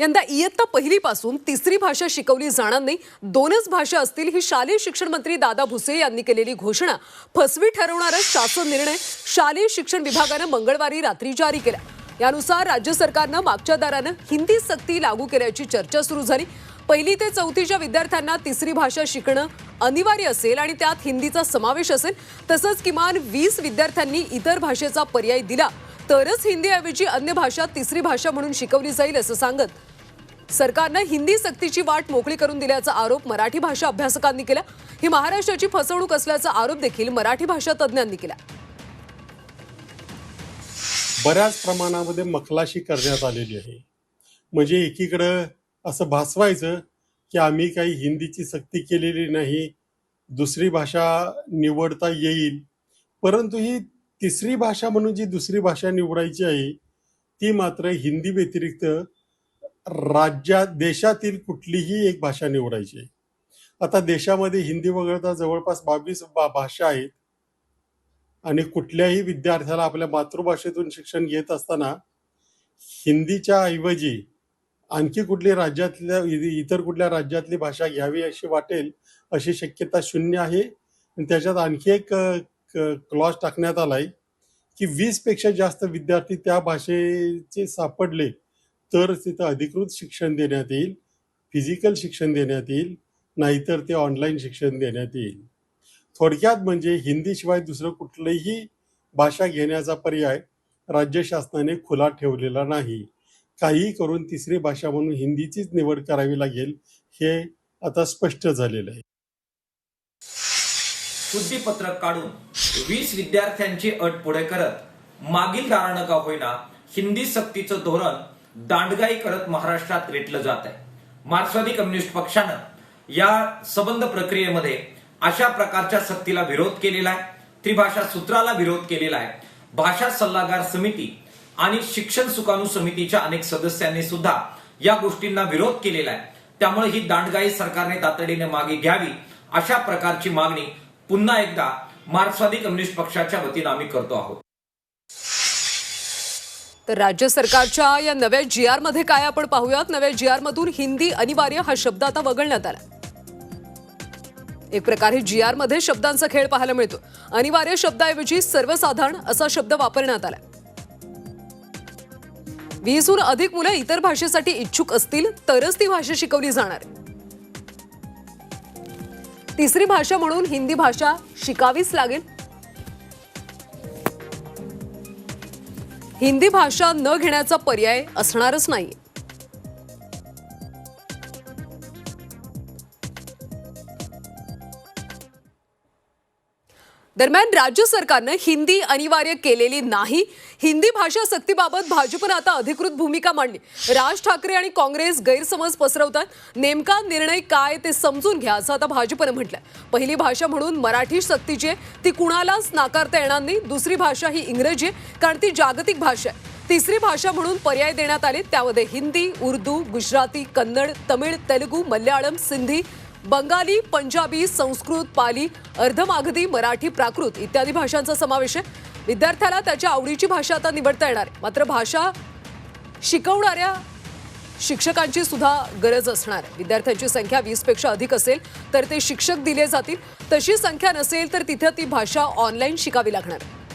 यंदा इयत्ता पहिलीपासून तिसरी भाषा शिकवली जाणार नाही. दोनच भाषा असतील ही शालेय शिक्षण मंत्री दादा भुसे यांनी केलेली घोषणा. फसवी ठरवणारा शासन निर्णय शालेय शिक्षण विभागानं मंगळवारी रात्री जारी केला. यानुसार राज्य सरकारनं मागच्या दारानं हिंदी सक्ती लागू केल्याची चर्चा सुरू झाली. पहिली ते चौथीच्या विद्यार्थ्यांना तिसरी भाषा शिकणं अनिवार्य असेल आणि त्यात हिंदीचा समावेश असेल तसंच किमान वीस विद्यार्थ्यांनी इतर भाषेचा पर्याय दिला. तरच हिंदीऐवजी अन्य भाषा तिसरी भाषा म्हणून शिकवली जाईल असं सांगत सरकारनं हिंदी सक्तीची वाट मोकळी करून दिल्याचा आरोप मराठी भाषा अभ्यासकांनी केला. ही महाराष्ट्राची फसवणूक असल्याचा आरोप देखील मराठी भाषा तज्ज्ञांनी केला. बऱ्याच प्रमाणामध्ये मखलाशी करण्यात आलेली आहे. म्हणजे एकीकडं असं भासवायचं की आम्ही काही हिंदीची सक्ती केलेली नाही दुसरी भाषा निवडता येईल. परंतु ही तिसरी भाषा म्हणून जी दुसरी भाषा निवडायची आहे ती मात्र हिंदी व्यतिरिक्त राज्यात देशातील कुठलीही एक भाषा निवडायची आहे. आता देशामध्ये हिंदी वगळता जवळपास बावीस बा भाषा आहेत. आणि कुठल्याही विद्यार्थ्याला आपल्या मातृभाषेतून शिक्षण घेत असताना हिंदीच्या ऐवजी आणखी कुठली राज्यातल्या इ- इतर कुठल्या राज्यातली भाषा घ्यावी अशी वाटेल अशी शक्यता शून्य आहे. आणि त्याच्यात आणखी एक क्लॉज टाकण्यात आलाय की वीसपेक्षा जास्त विद्यार्थी त्या भाषेचे सापडले तर तिथं अधिकृत शिक्षण देण्यात येईल फिजिकल शिक्षण देण्यात येईल नाहीतर ते ऑनलाईन शिक्षण देण्यात येईल. थोडक्यात म्हणजे हिंदीशिवाय दुसरं कुठलंही भाषा घेण्याचा पर्याय राज्य शासनाने खुला ठेवलेला नाही. काही करून तिसरी भाषा म्हणून हिंदीचीच निवड करावी लागेल हे आता स्पष्ट झालेलं आहे. शुद्धीपत्रक काढून वीस विद्यार्थ्यांची अट पुढे करत मागील दारानं का होईना हिंदी सक्तीचं धोरण दांडगाई करत महाराष्ट्रात रेटलं जात आहे. मार्क्सवादी कम्युनिस्ट पक्षानं या संबंध प्रक्रियेमध्ये अशा प्रकारच्या सक्तीला विरोध केलेला आहे त्रिभाषा सूत्राला विरोध केलेला आहे. भाषा सल्लागार समिती आणि शिक्षण सुकाणू समितीच्या अनेक सदस्यांनी सुद्धा या गोष्टींना विरोध केलेला आहे. त्यामुळे ही दांडगाई सरकारने तातडीने मागे घ्यावी अशा प्रकारची मागणी पुन्हा एकदा मार्क्सवादी कम्युनिस्ट पक्षाच्या वतीनं आम्ही करतो आहोत. तर राज्य सरकारच्या या नव्या जी आरमध्ये काय आपण पाहूयात? नव्या जी आर मधून हिंदी अनिवार्य हा शब्द आता वगळण्यात आला. एक प्रकारे जी आरमध्ये शब्दांचा खेळ पाहायला मिळतो. अनिवार्य शब्दाऐवजी सर्वसाधारण असा शब्द वापरण्यात आला. वीसहून अधिक मुलं इतर भाषेसाठी इच्छुक असतील तरच ती भाषा शिकवली जाणार. आहे. तिसरी भाषा म्हणून हिंदी भाषा शिकावीच लागेल. हिंदी भाषा न घेण्याचा पर्याय असणारच नाही. दरम्यान राज्य सरकारनं हिंदी अनिवार्य केलेली नाही. हिंदी भाषा सक्तीबाबत भाजपनं आता अधिकृत भूमिका मांडली. राज ठाकरे आणि काँग्रेस गैरसमज पसरवतात. नेमका निर्णय काय ते समजून घ्या असं आता भाजपनं म्हटलं पहिली भाषा म्हणून मराठी सक्तीची आहे ती कुणालाच नाकारता येणार नाही. दुसरी भाषा ही इंग्रजी आहे कारण ती जागतिक भाषा आहे. तिसरी भाषा म्हणून पर्याय देण्यात आले त्यामध्ये हिंदी उर्दू गुजराती कन्नड तमिळ तेलुगू मल्याळम सिंधी बंगाली पंजाबी संस्कृत पाली अर्धमागधी मराठी प्राकृत इत्यादी भाषांचा समावेश आहे. विद्यार्थ्याला त्याच्या आवडीची भाषा आता निवडता येणार. मात्र भाषा शिकवणाऱ्या शिक्षकांची सुद्धा गरज असणार. विद्यार्थ्यांची संख्या वीसपेक्षा अधिक असेल तर ते शिक्षक दिले जातील. तशी संख्या नसेल तर तिथं ती भाषा ऑनलाईन शिकावी लागणार. आहे